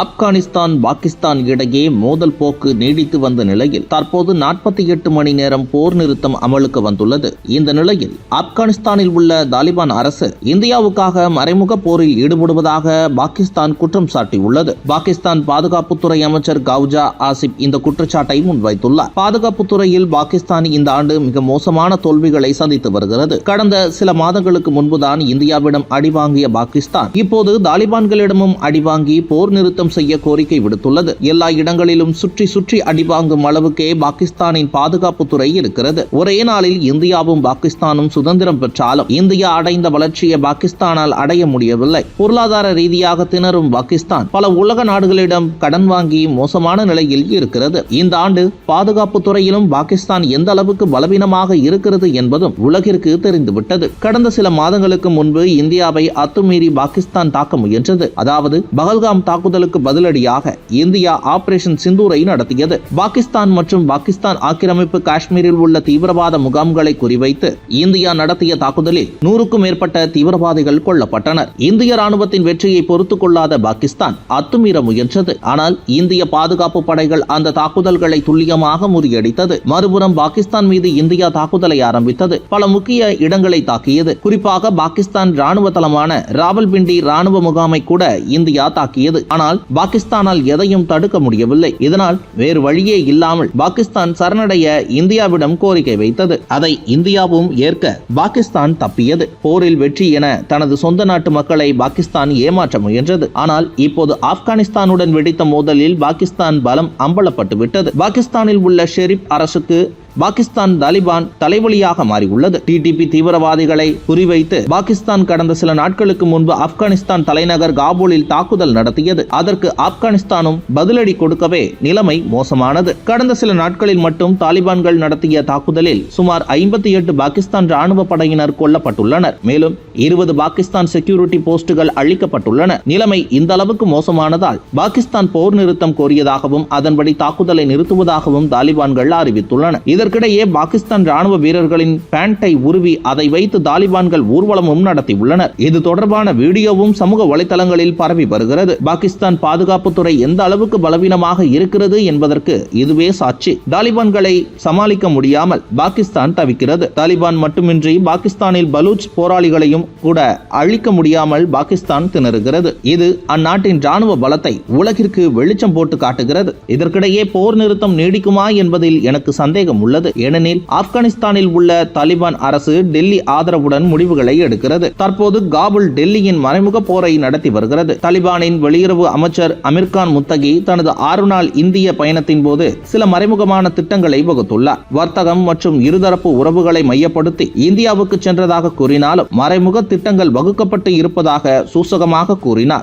ஆப்கானிஸ்தான் பாகிஸ்தான் இடையே மோதல் போக்கு நீடித்து வந்த நிலையில் தற்போது நாற்பத்தி எட்டு மணி நேரம் போர் நிறுத்தம் அமலுக்கு வந்துள்ளது. இந்த நிலையில் ஆப்கானிஸ்தானில் உள்ள தாலிபான் அரசு இந்தியாவுக்காக மறைமுக போரில் ஈடுபடுவதாக பாகிஸ்தான் குற்றம் சாட்டியுள்ளது. பாகிஸ்தான் பாதுகாப்புத்துறை அமைச்சர் கவுஜா ஆசிப் இந்த குற்றச்சாட்டை முன்வைத்துள்ளார். பாதுகாப்புத்துறையில் பாகிஸ்தான் இந்த ஆண்டு மிக மோசமான தோல்விகளை சந்தித்து வருகிறது. கடந்த சில மாதங்களுக்கு முன்புதான் இந்தியாவிடம் அடிவாங்கிய பாகிஸ்தான் இப்போது தாலிபான்களிடமும் அடிவாங்கி போர் நிறுத்தம் செய்ய கோரிக்கை விடுத்துள்ளது. எல்லா இடங்களிலும் சுற்றி சுற்றி அடிவாங்கும் அளவுக்கே பாகிஸ்தானின் பாதுகாப்புத்துறை இருக்கிறது. ஒரே நாளில் இந்தியாவும் பாகிஸ்தானும் சுதந்திரம் பெற்றாலும் இந்தியா அடைந்த வளர்ச்சியை பாகிஸ்தானால் அடைய முடியவில்லை. பொருளாதார ரீதியாக திணறும் பாகிஸ்தான் பல உலக நாடுகளிடம் கடன் வாங்கி மோசமான நிலையில் இருக்கிறது. இந்த ஆண்டு பாதுகாப்பு துறையிலும் பாகிஸ்தான் எந்த அளவுக்கு பலவீனமாக இருக்கிறது என்பதும் உலகிற்கு தெரிந்துவிட்டது. கடந்த சில மாதங்களுக்கு முன்பு இந்தியாவை அத்துமீறி பாகிஸ்தான் தாக்க முயன்றது. அதாவது பகல்காம் தாக்குதலுக்கு பதிலடியாக இந்தியா ஆபரேஷன் சிந்தூரை நடத்தியது. பாகிஸ்தான் மற்றும் பாகிஸ்தான் ஆக்கிரமிப்பு காஷ்மீரில் உள்ள தீவிரவாத முகாம்களை குறிவைத்து இந்தியா நடத்திய தாக்குதலில் நூறுக்கும் மேற்பட்ட தீவிரவாதிகள் கொல்லப்பட்டனர். இந்திய ராணுவத்தின் வெற்றியை பொறுத்துக் கொள்ளாத பாகிஸ்தான் அத்துமீற முயன்றது. ஆனால் இந்திய பாதுகாப்பு படைகள் அந்த தாக்குதல்களை துல்லியமாக முறியடித்தது. மறுபுறம் பாகிஸ்தான் மீது இந்தியா தாக்குதலை ஆரம்பித்தது. பல முக்கிய இடங்களை தாக்கியது. குறிப்பாக பாகிஸ்தான் ராணுவ தளமான ராவல்பிண்டி ராணுவ முகாமை கூட இந்தியா தாக்கியது. ஆனால் பாகிஸ்தானால் எதையும் தடுக்க முடியவில்லை. இதனால் வேறு வழியே இல்லாமல் பாகிஸ்தான் சரணடைய இந்தியாவிடம் கோரிக்கை வைத்தது. அதை இந்தியாவும் ஏற்க பாகிஸ்தான் தப்பியது. போரில் வெற்றி என தனது சொந்த நாட்டு மக்களை பாகிஸ்தான் ஏமாற்ற முயன்றது. ஆனால் இப்போது ஆப்கானிஸ்தானுடன் வெடித்த மோதலில் பாகிஸ்தான் பலம் அம்பலப்பட்டு விட்டது பாகிஸ்தானில் உள்ள ஷெரீப் அரசுக்கு பாகிஸ்தான் தாலிபான் தலைவலியாக மாறியுள்ளது. டிடிபி தீவிரவாதிகளை குறிவைத்து பாகிஸ்தான் கடந்த சில நாட்களுக்கு முன்பு ஆப்கானிஸ்தான் தலைநகர் காபூலில் தாக்குதல் நடத்தியது. அதற்கு ஆப்கானிஸ்தானும் பதிலடி கொடுக்கவே நிலைமை மோசமானது. கடந்த சில நாட்களில் மட்டும் தாலிபான்கள் நடத்திய தாக்குதலில் சுமார் ஐம்பத்தி எட்டு பாகிஸ்தான் ராணுவ படையினர் கொல்லப்பட்டுள்ளனர். மேலும் இருபது பாகிஸ்தான் செக்யூரிட்டி போஸ்டுகள் அழிக்கப்பட்டுள்ளன. நிலைமை இந்த அளவுக்கு மோசமானதால் பாகிஸ்தான் போர் நிறுத்தம் கோரியதாகவும் அதன்படி தாக்குதலை நிறுத்துவதாகவும் தாலிபான்கள் அறிவித்துள்ளன. இதற்கிடையே பாகிஸ்தான் ராணுவ வீரர்களின் பேண்டை உருவி அதை வைத்து தாலிபான்கள் ஊர்வலமும் நடத்தியுள்ளனர். இது தொடர்பான வீடியோவும் சமூக வலைதளங்களில் பரவி வருகிறது. பாகிஸ்தான் பாதுகாப்புத்துறை எந்த அளவுக்கு பலவீனமாக இருக்கிறது என்பதற்கு இதுவே சாட்சி. தாலிபான்களை சமாளிக்க முடியாமல் பாகிஸ்தான் தவிக்கிறது. தாலிபான் மட்டுமின்றி பாகிஸ்தானில் பலூச் போராளிகளையும் கூட அழிக்க முடியாமல் பாகிஸ்தான் திணறுகிறது. இது அந்நாட்டின் ராணுவ பலத்தை உலகிற்கு வெளிச்சம் போட்டு காட்டுகிறது. இதற்கிடையே போர் நிறுத்தம் நீடிக்குமா என்பதில் எனக்கு சந்தேகம் உள்ளது. ஏனெனில் ஆப்கானிஸ்தானில் உள்ள தாலிபான் அரசு டெல்லி ஆதரவுடன் முடிவுகளை எடுக்கிறது. தற்போது காபுல் டெல்லியின் மறைமுக போரை நடத்தி வருகிறது. தாலிபானின் வெளியுறவு அமைச்சர் அமீர்கான் முத்தகி தனது ஆறு நாள் இந்திய பயணத்தின் போது சில மறைமுகமான திட்டங்களை வகுத்துள்ளார். வர்த்தகம் மற்றும் இருதரப்பு உறவுகளை மையப்படுத்தி இந்தியாவுக்கு சென்றதாக கூறினாலும் மறைமுக திட்டங்கள் வகுக்கப்பட்டு இருப்பதாக சூசகமாக கூறினார்.